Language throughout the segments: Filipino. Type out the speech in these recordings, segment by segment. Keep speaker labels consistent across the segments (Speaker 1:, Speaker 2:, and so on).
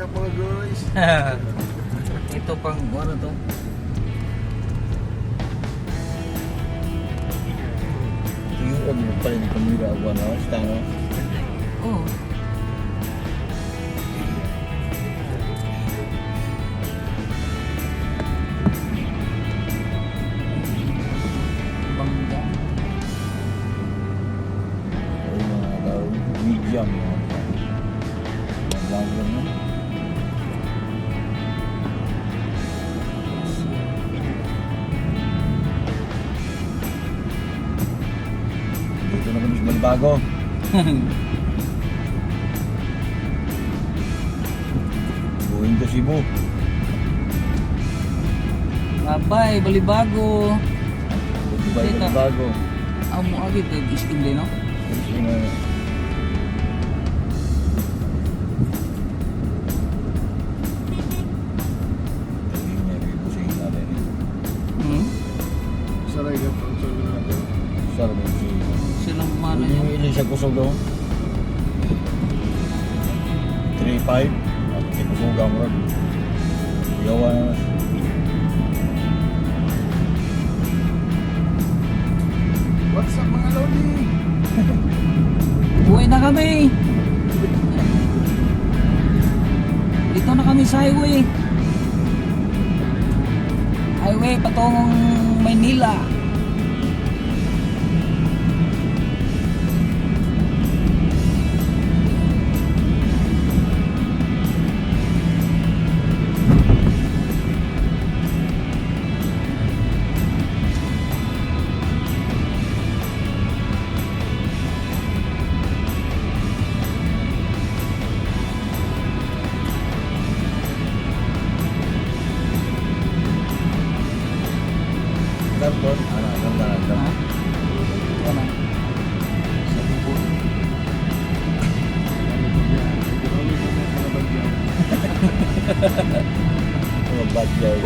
Speaker 1: Up mga guys?
Speaker 2: Ito pang ano to?
Speaker 3: Tuyuan mo pa yung kamera ako na, stano.
Speaker 2: Oh. Bangga.
Speaker 3: Ay mga tao, medium. Balibago. Going to Cebu.
Speaker 2: Babay, balibago. Dito.
Speaker 3: Balibago.
Speaker 2: Amo agad kag isking din no?
Speaker 3: Yun na.
Speaker 2: Hmm?
Speaker 1: Saray ka pa natin.
Speaker 3: Sarap yung si...
Speaker 2: Silang mana
Speaker 3: Ano yung
Speaker 2: niya.
Speaker 3: ilis sa kusog doon? 3-5. Tapos si kusog ang rod. Yawa na.
Speaker 1: What's up mga lodi?
Speaker 2: Uwi na kami. Dito na kami sa highway. Highway patungong Maynila.
Speaker 3: Tapos, ano, ganda,
Speaker 2: Ha?
Speaker 3: ganda.
Speaker 2: Ano? Sa bubon.
Speaker 3: Mga bad guy.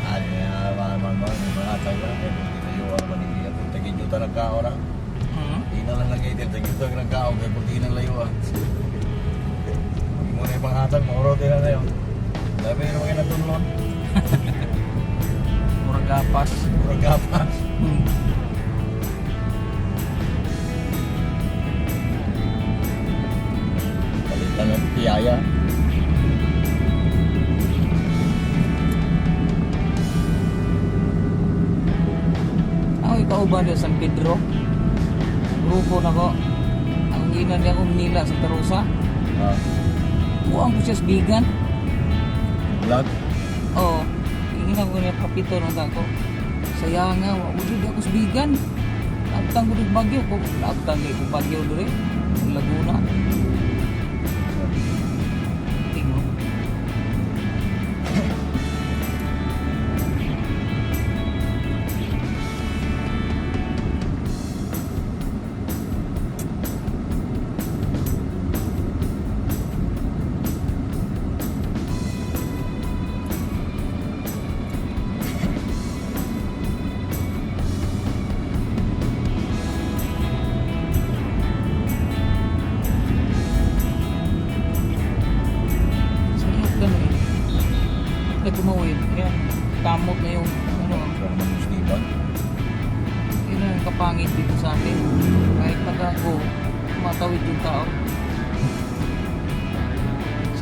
Speaker 3: Ano na naman mo, mga na. Eh, hindi na yung ano manigyan. Kung tagin yung tanang kao na.
Speaker 2: Hmm?
Speaker 3: Hindi na lang lagi din. Tagin yung tanang kao. Kaya kung di na layo ah. Hindi mo na yung panghatag. Mauro din na na yun. Dami na mga natunlon.
Speaker 2: Murag gapas.
Speaker 3: Puro gapas.
Speaker 2: Hmm.
Speaker 3: Palitan ng piyaya.
Speaker 2: Ako ikaw ba din San Pedro? Grupo na ko. Ang ina niya kong nila sa Tarusa.
Speaker 3: Ah,
Speaker 2: Buang ko siya bigan.
Speaker 3: vlog.
Speaker 2: Ko niya kapito ng tako. Sayang nga, wala ako sa bigan. Abtang ko rin bagyo ko. Abtang ko bagyo rin. Laguna.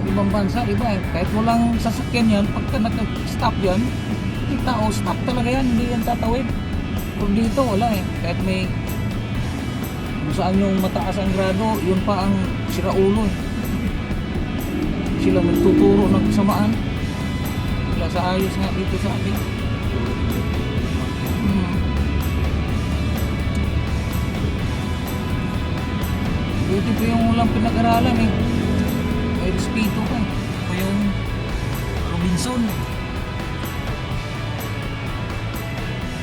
Speaker 2: Ibang bansa, iba eh. Kahit walang sasakyan yan, pagka nag-stop yan, yung tao, stop talaga yan, hindi yan tatawid. Pero dito, wala eh. Kahit may kung saan yung mataas ang grado, yun pa ang siraulo eh. Sila nagtuturo ng kasamaan. Wala sa ayos nga dito sa atin. Hmm. Buti pa yung walang pinag-aralan eh. Ka eh. Pa yung Robinson.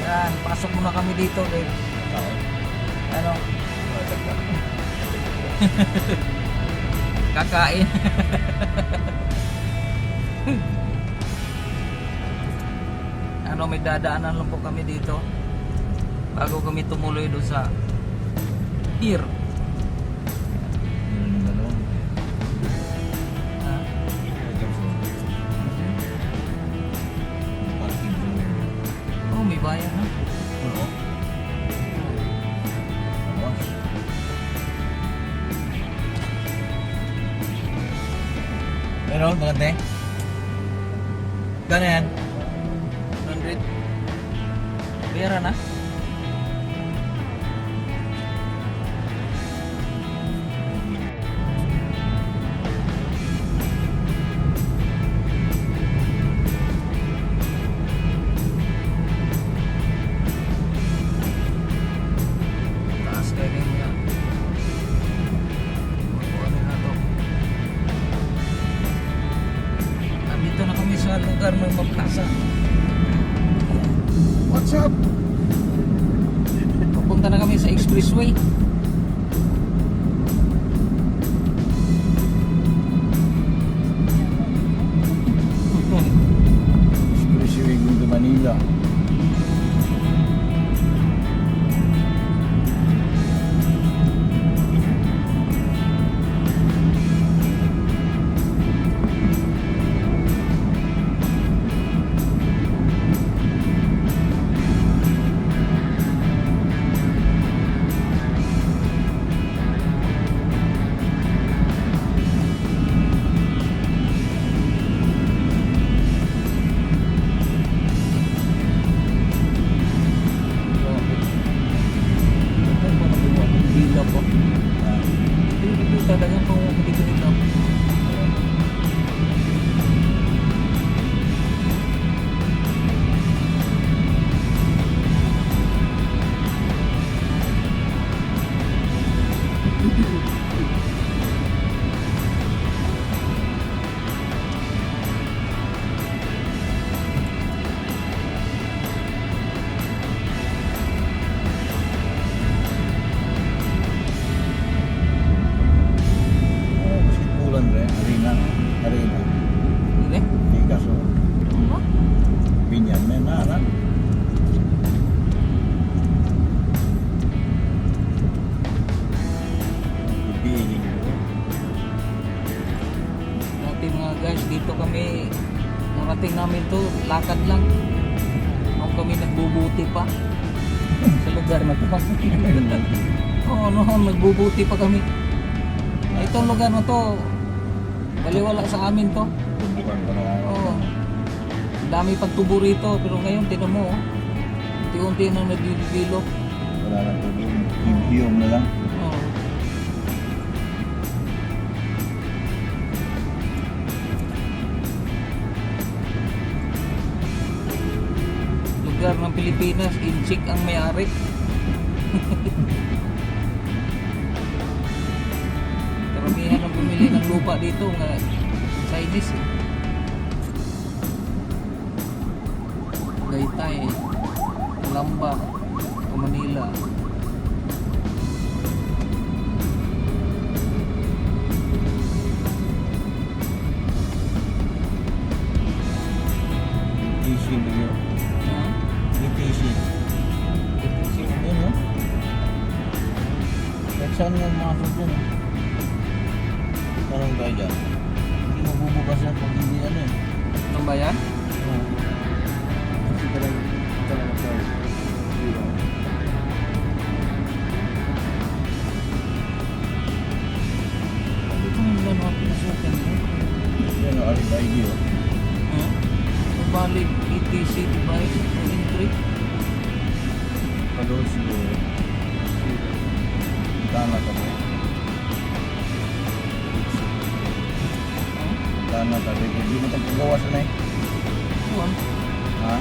Speaker 2: Yan, pasok muna kami dito Dave.
Speaker 3: Okay.
Speaker 2: Ano? Kakain. ano, may dadaanan lang po kami dito. Bago kami tumuloy doon sa pier.
Speaker 3: Gano'n yan?
Speaker 2: 100. Pera na.
Speaker 3: Arena. Arena.
Speaker 2: Hindi.
Speaker 3: Di kaso.
Speaker 2: Ano?
Speaker 3: Binyan na na.
Speaker 2: Namin to, lakad lang. Nung kami nagbubuti pa sa lugar na to. Oo, noon nagbubuti pa kami. Itong lugar na to, baliwala sa amin to. Oo. Dami pagtubo rito, pero ngayon tinan mo, oh. unti-unti na nagdidevelop.
Speaker 3: Wala na tubig. Bibiyong na lang.
Speaker 2: Oo. Lugar ng Pilipinas, inchik ang may-ari. Karamihan ang bumili ng lupa dito nga Chinese. Eh. Gaytay, Lamba, o Manila.
Speaker 3: Fishing na yun.
Speaker 2: Ha?
Speaker 3: Fishing. Fishing yun, no? Kahit saan mga food yun, eh. Tayo dyan. Hindi mabubukas yan pag hindi ano eh.
Speaker 2: Ano ba yan?
Speaker 1: Kasi talaga
Speaker 3: Tama.
Speaker 2: Ha?
Speaker 3: Tama ka. Hindi mo tayo pagawa sa na eh.
Speaker 2: Kuwan.
Speaker 3: Ha?